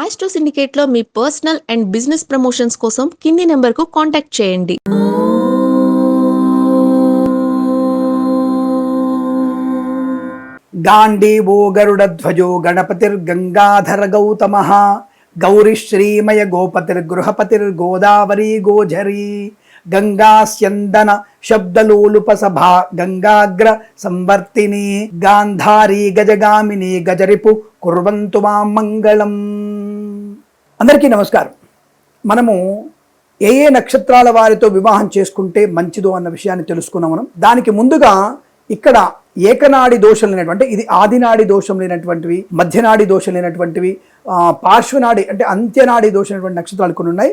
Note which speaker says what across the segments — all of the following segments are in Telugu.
Speaker 1: ఆస్ట్రో సిండికేట్లో మీ పర్సనల్ అండ్ బిజినెస్ ప్రమోషన్స్ కోసం కింది నెంబర్కు కాంటాక్ట్ చేయండి
Speaker 2: గాంధీవో గరుడధ్వజో గణపతిర్గంగాధర గౌతమ. గౌరిశ్రీమయ గోపతిర్గృహపతిర్గోదావరీ గోఝరీ గంగాస్యందన శబ్దలోలుప సభా గంగాగ్ర సంవర్తిని. గాంధారీ గజగామిని గజరిపు కుర్వంతు మాం మంగళం. అందరికీ నమస్కారం. మనము ఏ ఏ నక్షత్రాల వారితో వివాహం చేసుకుంటే మంచిదో అన్న విషయాన్ని తెలుసుకున్నాం మనం. దానికి ముందుగా ఇక్కడ ఏకనాడి దోషం లేనటువంటి ఇది ఆదినాడి దోషం లేనటువంటివి మధ్యనాడి దోషం లేనటువంటివి పార్శ్వనాడి అంటే అంత్యనాడి దోషం లేనటువంటి నక్షత్రాలు కొన్ని ఉన్నాయి.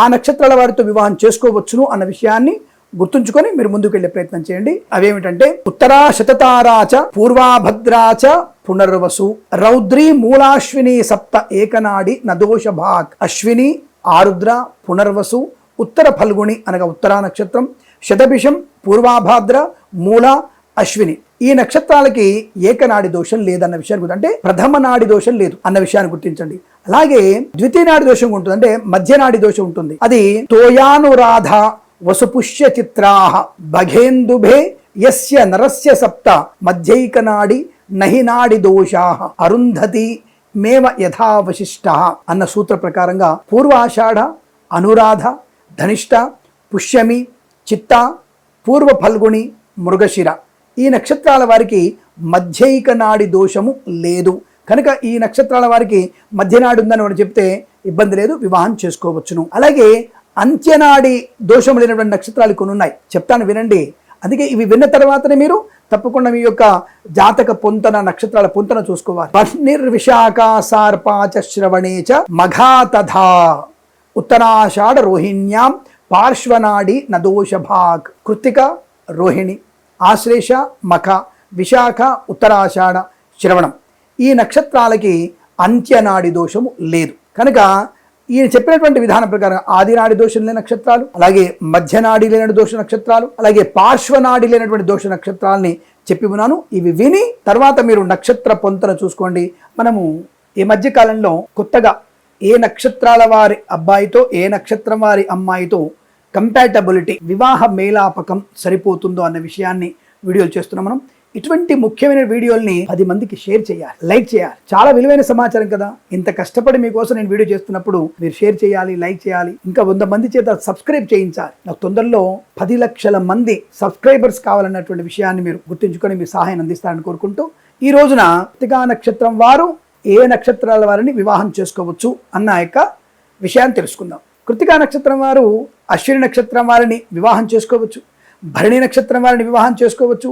Speaker 2: ఆ నక్షత్రాల వారితో వివాహం చేసుకోవచ్చును అన్న విషయాన్ని గుర్తుంచుకొని మీరు ముందుకు వెళ్ళే ప్రయత్నం చేయండి. అవేమిటంటే ఉత్తరా శతతారాచ పూర్వాభద్రాచ పునర్వసు రౌద్రి మూలాశ్విని సప్త ఏకనాడి నదోష భాగ్ అశ్విని ఆరుద్ర పునర్వసు ఉత్తర ఫల్గుణి అనగా ఉత్తరా నక్షత్రం శతభిషం పూర్వాభాద్ర మూల అశ్విని. ఈ నక్షత్రాలకి ఏకనాడి దోషం లేదన్న విషయాన్ని గుర్తు అంటే ప్రథమ నాడి దోషం లేదు అన్న విషయాన్ని గుర్తించండి. అలాగే ద్వితీయ నాడి దోషం ఉంటుంది అంటే మధ్య నాడి దోషం ఉంటుంది. అది తోయానురాధ వసుపుష్య చిత్రాహ భగేందుభే యస్య నరస్య సప్త మధ్యైకనాడి నహి నాడి దోషాహ అరుంధతి మేవ యథావశిష్ట అన్న సూత్ర ప్రకారంగా పూర్వాషాఢ అనురాధ ధనిష్ట పుష్యమి చిత్త పూర్వ ఫల్గుణి మృగశిర. ఈ నక్షత్రాల వారికి మధ్యైక నాడి దోషము లేదు. కనుక ఈ నక్షత్రాల వారికి మధ్యనాడు ఉందని వాడు చెప్తే ఇబ్బంది లేదు వివాహం చేసుకోవచ్చును. అలాగే అంత్యనాడి దోషం లేనటువంటి నక్షత్రాలు కొన్ని ఉన్నాయి. చెప్తాను వినండి. అందుకే ఇవి విన్న తర్వాతనే మీరు తప్పకుండా మీ యొక్క జాతక పొంతన నక్షత్రాల పొంతన చూసుకోవాలి. పర్నిర్విశాఖ సార్పాచ శ్రవణే చ మఘా ఉత్తరాషాఢ రోహిణ్యాం పార్శ్వనాడి నదోషభాగ్ కృత్తిక రోహిణి ఆశ్లేష మఖ విశాఖ ఉత్తరాషాఢ శ్రవణం. ఈ నక్షత్రాలకి అంత్యనాడి దోషము లేదు. కనుక ఈయన చెప్పినటువంటి విధానం ప్రకారం ఆదినాడి దోషం లేని నక్షత్రాలు అలాగే మధ్యనాడి లేని దోష నక్షత్రాలు అలాగే పార్శ్వనాడి లేనటువంటి దోష నక్షత్రాలని చెప్పి ఉన్నాను. ఇవి విని తర్వాత మీరు నక్షత్ర పొంతన చూసుకోండి. మనము ఈ మధ్య కాలంలో కొత్తగా ఏ నక్షత్రాల వారి అబ్బాయితో ఏ నక్షత్రం వారి అమ్మాయితో కంపాటబిలిటీ వివాహ మేలాపకం సరిపోతుందో అన్న విషయాన్ని వీడియోలు చేస్తున్నాం మనం. ఇటువంటి ముఖ్యమైన వీడియోల్ని పది మందికి షేర్ చేయాలి లైక్ చేయాలి. చాలా విలువైన సమాచారం కదా. ఇంత కష్టపడి మీకోసం నేను వీడియో చేస్తున్నప్పుడు మీరు షేర్ చేయాలి లైక్ చేయాలి. ఇంకా వంద మంది చేత సబ్స్క్రైబ్ చేయించాలి. నాకు తొందరలో పది లక్షల మంది సబ్స్క్రైబర్స్ కావాలన్నటువంటి విషయాన్ని మీరు గుర్తుంచుకొని మీ సహాయం అందిస్తారని కోరుకుంటూ ఈ రోజున కృతికా నక్షత్రం వారు ఏ నక్షత్రాల వారిని వివాహం చేసుకోవచ్చు అన్న యొక్క విషయాన్ని తెలుసుకుందాం. కృతికా నక్షత్రం వారు అశ్విని నక్షత్రం వారిని వివాహం చేసుకోవచ్చు. భరణి నక్షత్రం వారిని వివాహం చేసుకోవచ్చు.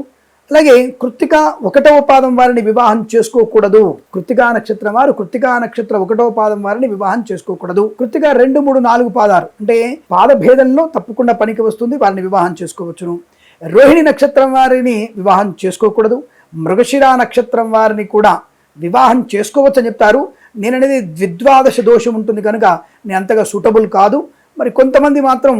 Speaker 2: అలాగే కృత్తిక ఒకటవ పాదం వారిని వివాహం చేసుకోకూడదు. కృత్తికా నక్షత్రం వారు కృత్తికా నక్షత్ర ఒకటవ పాదం వారిని వివాహం చేసుకోకూడదు. కృత్తిక రెండు మూడు నాలుగు పాదాలు. అంటే పాద భేదంలో తప్పకుండా పనికి వస్తుంది వారిని వివాహం చేసుకోవచ్చును. రోహిణి నక్షత్రం వారిని వివాహం చేసుకోకూడదు. మృగశిర నక్షత్రం వారిని కూడా వివాహం చేసుకోవచ్చని చెప్తారు. నేననేది ద్విద్వాదశ దోషం ఉంటుంది కనుక నేను అంతగా సూటబుల్ కాదు. మరి కొంతమంది మాత్రం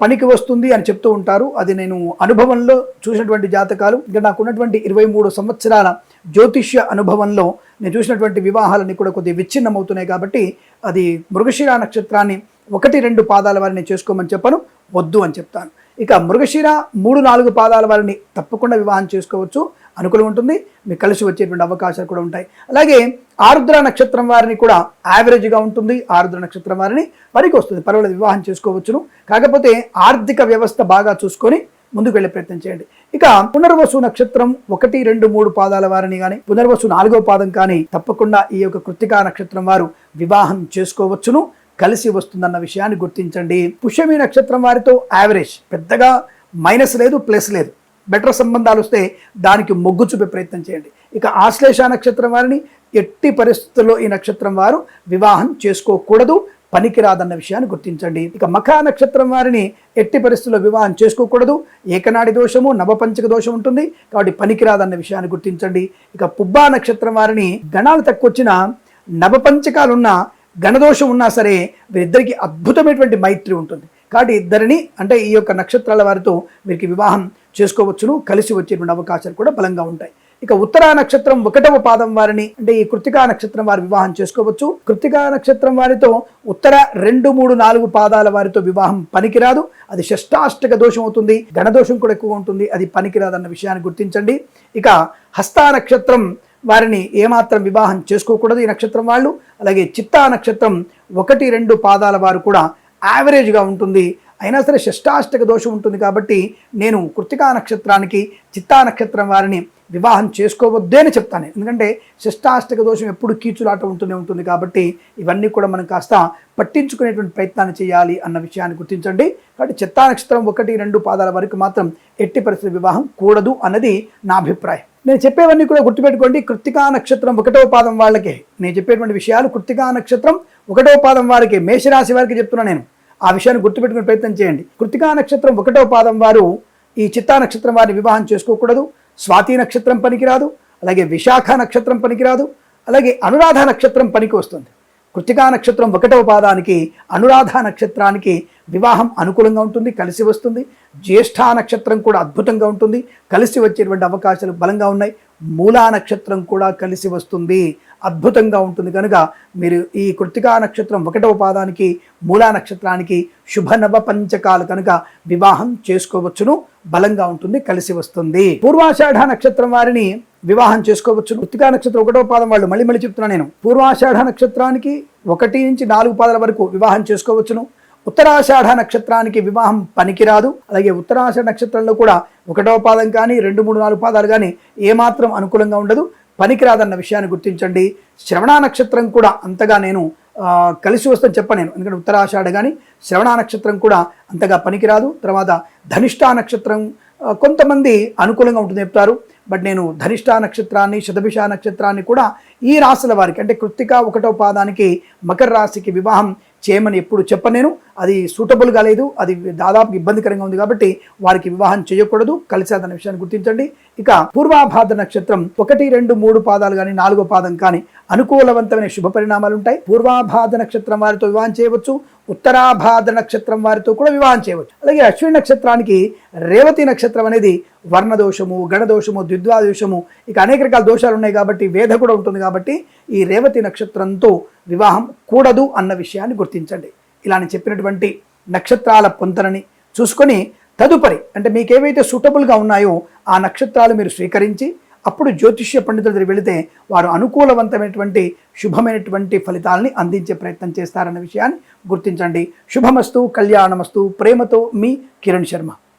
Speaker 2: పనికి వస్తుంది అని చెప్తూ ఉంటారు. అది నేను అనుభవంలో చూసినటువంటి జాతకాలు. ఇంకా నాకు ఉన్నటువంటి ఇరవై మూడు సంవత్సరాల జ్యోతిష్య అనుభవంలో నేను చూసినటువంటి వివాహాలన్నీ కూడా కొద్దిగా విచ్ఛిన్నమవుతున్నాయి కాబట్టి అది మృగశిర నక్షత్రాన్ని ఒకటి రెండు పాదాల వారిని చేసుకోమని చెప్పను వద్దు అని చెప్తాను. ఇక మృగశిర మూడు నాలుగు పాదాల వారిని తప్పకుండా వివాహం చేసుకోవచ్చు. అనుకూలం ఉంటుంది. మీకు కలిసి వచ్చేటువంటి అవకాశాలు కూడా ఉంటాయి. అలాగే ఆరుద్ర నక్షత్రం వారిని కూడా యావరేజ్గా ఉంటుంది. ఆరుద్ర నక్షత్రం వారిని వారికి వస్తుంది పర్వాలేదు వివాహం చేసుకోవచ్చును. కాకపోతే ఆర్థిక వ్యవస్థ బాగా చూసుకొని ముందుకు వెళ్ళే ప్రయత్నం చేయండి. ఇక పునర్వసు నక్షత్రం ఒకటి రెండు మూడు పాదాల వారిని కానీ పునర్వసు నాలుగో పాదం కానీ తప్పకుండా ఈ యొక్క కృత్తికా నక్షత్రం వారు వివాహం చేసుకోవచ్చును. కలిసి వస్తుందన్న విషయాన్ని గుర్తించండి. పుష్యమి నక్షత్రం వారితో యావరేజ్ పెద్దగా మైనస్ లేదు ప్లస్ లేదు. బెటర్ సంబంధాలు వస్తే దానికి మొగ్గు చూపే ప్రయత్నం చేయండి. ఇక ఆశ్లేష నక్షత్రం వారిని ఎట్టి పరిస్థితుల్లో ఈ నక్షత్రం వారు వివాహం చేసుకోకూడదు పనికిరాదన్న విషయాన్ని గుర్తించండి. ఇక మఖ నక్షత్రం వారిని ఎట్టి పరిస్థితుల్లో వివాహం చేసుకోకూడదు ఏకనాడి దోషము నవపంచక దోషం ఉంటుంది కాబట్టి పనికిరాదన్న విషయాన్ని గుర్తించండి. ఇక పుబ్బా నక్షత్రం వారిని గణాలు తక్కువ వచ్చిన నవపంచకాలున్న గణదోషం ఉన్నా సరే వీరిద్దరికి అద్భుతమైనటువంటి మైత్రి ఉంటుంది. కాబట్టి ఇద్దరిని అంటే ఈ యొక్క నక్షత్రాల వారితో వీరికి వివాహం చేసుకోవచ్చును కలిసి వచ్చేటువంటి అవకాశాలు కూడా బలంగా ఉంటాయి. ఇక ఉత్తరా నక్షత్రం ఒకటవ పాదం వారిని అంటే ఈ కృతికా నక్షత్రం వారి వివాహం చేసుకోవచ్చు. కృతికా నక్షత్రం వారితో ఉత్తర రెండు మూడు నాలుగు పాదాల వారితో వివాహం పనికిరాదు. అది షష్టాష్టక దోషం అవుతుంది. గణదోషం కూడా ఎక్కువ ఉంటుంది. అది పనికిరాదు అన్న విషయాన్ని గుర్తించండి. ఇక హస్తా నక్షత్రం వారిని ఏమాత్రం వివాహం చేసుకోకూడదు ఈ నక్షత్రం వాళ్ళు. అలాగే చిత్తా నక్షత్రం ఒకటి రెండు పాదాల వారు కూడా యావరేజ్గా ఉంటుంది. అయినా సరే షష్టాష్టక దోషం ఉంటుంది కాబట్టి నేను కృతికా నక్షత్రానికి చిత్తా నక్షత్రం వారిని వివాహం చేసుకోవద్దే అని చెప్తాను. ఎందుకంటే షష్టాష్టక దోషం ఎప్పుడు కీచులాట ఉంటూనే ఉంటుంది కాబట్టి ఇవన్నీ కూడా మనం కాస్త పట్టించుకునేటువంటి ప్రయత్నాన్ని చేయాలి అన్న విషయాన్ని గుర్తించండి. కాబట్టి చిత్తా నక్షత్రం ఒకటి రెండు పాదాల వరకు మాత్రం ఎట్టి పరిస్థితి వివాహం కూడదు అన్నది నా అభిప్రాయం. నేను చెప్పేవన్నీ కూడా గుర్తుపెట్టుకోండి. కృత్తికా నక్షత్రం ఒకటో పాదం వాళ్ళకే. నేను చెప్పేటువంటి విషయాలు కృత్తికా నక్షత్రం ఒకటో పాదం వారికి మేషరాశి వారికి చెప్తున్నా నేను. ఆ విషయాన్ని గుర్తుపెట్టుకునే ప్రయత్నం చేయండి. కృతికా నక్షత్రం ఒకటో పాదం వారు ఈ చిత్తా నక్షత్రం వారిని వివాహం చేసుకోకూడదు. స్వాతి నక్షత్రం పనికిరాదు. అలాగే విశాఖ నక్షత్రం పనికిరాదు. అలాగే అనురాధ నక్షత్రం పనికి వస్తుంది. కృతికా నక్షత్రం ఒకటవ పాదానికి అనురాధ నక్షత్రానికి వివాహం అనుకూలంగా ఉంటుంది కలిసి వస్తుంది. జ్యేష్ఠ నక్షత్రం కూడా అద్భుతంగా ఉంటుంది. కలిసి వచ్చేటువంటి అవకాశాలు బలంగా ఉన్నాయి. మూలా నక్షత్రం కూడా కలిసి వస్తుంది. అద్భుతంగా ఉంటుంది. కనుక మీరు ఈ కృతికా నక్షత్రం ఒకటవ పాదానికి మూలా నక్షత్రానికి శుభ నవ పంచకాలు కనుక వివాహం చేసుకోవచ్చును. బలంగా ఉంటుంది. కలిసి వస్తుంది. పూర్వాషాఢ నక్షత్రం వారిని వివాహం చేసుకోవచ్చు కృతికా నక్షత్రం ఒకటవ పాదం వాళ్ళు మళ్ళీ మళ్ళీ చెప్తున్నా నేను. పూర్వాషాఢ నక్షత్రానికి ఒకటి నుంచి నాలుగు పాదాల వరకు వివాహం చేసుకోవచ్చును. ఉత్తరాషాఢ నక్షత్రానికి వివాహం పనికిరాదు. అలాగే ఉత్తరాషాఢ నక్షత్రంలో కూడా ఒకటో పాదం కానీ రెండు మూడు నాలుగు పాదాలు కానీ ఏమాత్రం అనుకూలంగా ఉండదు. పనికిరాదన్న విషయాన్ని గుర్తించండి. శ్రవణ నక్షత్రం కూడా అంతగా నేను కలిసి వస్తుందని చెప్పను ఎందుకంటే ఉత్తరాషాఢ కానీ శ్రవణ నక్షత్రం కూడా అంతగా పనికిరాదు. తర్వాత ధనిష్టా నక్షత్రం కొంతమంది అనుకూలంగా ఉంటుంది చెప్తారు. బట్ నేను ధనిష్టా నక్షత్రాన్ని శతభిష నక్షత్రాన్ని కూడా ఈ రాశుల వారికి అంటే కృత్తిక ఒకటో పాదానికి మకర రాశికి వివాహం చేయమని ఎప్పుడు చెప్పనేను అది సూటబుల్గా లేదు. అది దాదాపు ఇబ్బందికరంగా ఉంది కాబట్టి వారికి వివాహం చేయకూడదు. కలిసేదన్న విషయాన్ని గుర్తించండి. ఇక పూర్వాభాద్ర నక్షత్రం ఒకటి రెండు మూడు పాదాలు కానీ నాలుగో పాదం కానీ అనుకూలవంతమైన శుభ పరిణామాలు ఉంటాయి. పూర్వాభాద్ర నక్షత్రం వారితో వివాహం చేయవచ్చు. ఉత్తరాభాద్ర నక్షత్రం వారితో కూడా వివాహం చేయవచ్చు. అలాగే అశ్విని నక్షత్రానికి రేవతి నక్షత్రం అనేది వర్ణదోషము గణదోషము ద్విద్వాదోషము ఇక అనేక రకాల దోషాలు ఉన్నాయి కాబట్టి వేధ కూడా ఉంటుంది కాబట్టి ఈ రేవతి నక్షత్రంతో వివాహం కూడదు అన్న విషయాన్ని గుర్తించండి. ఇలా నేను చెప్పినటువంటి నక్షత్రాల పొంతనని చూసుకొని తదుపరి అంటే మీకు ఏవైతే సూటబుల్గా ఉన్నాయో ఆ నక్షత్రాలు మీరు స్వీకరించి అప్పుడు జ్యోతిష్య పండితుల దగ్గర వెళితే వారు అనుకూలవంతమైనటువంటి శుభమైనటువంటి ఫలితాలని అందించే ప్రయత్నం చేస్తారన్న విషయాన్ని గుర్తించండి. శుభమస్తు కళ్యాణమస్తు ప్రేమతో మీ కిరణ్ శర్మ.